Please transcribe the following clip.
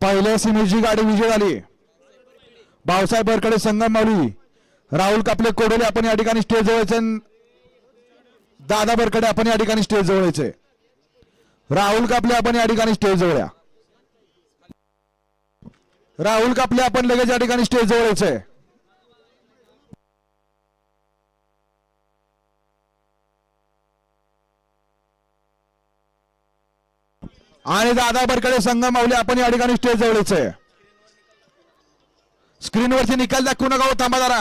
पहिल्या सिमीची गाडी विजय झाली. भाऊसाहेब बरकडे संगम माऊली राहुल कापले कोडोले आपण या ठिकाणी स्टेज जवळचे दादा बरकडे आपण या ठिकाणी स्टेज जवळचे राहुल कापले आपण या ठिकाणी स्टेज जवळ या. राहुल कापले आपण लगेच या ठिकाणी स्टेज जवळचे आणि दादा बरकडे संगम माऊली आपण या ठिकाणी स्टेज जवळचे स्क्रीनवरती निकाल दाखवू नका हो थांबा जरा.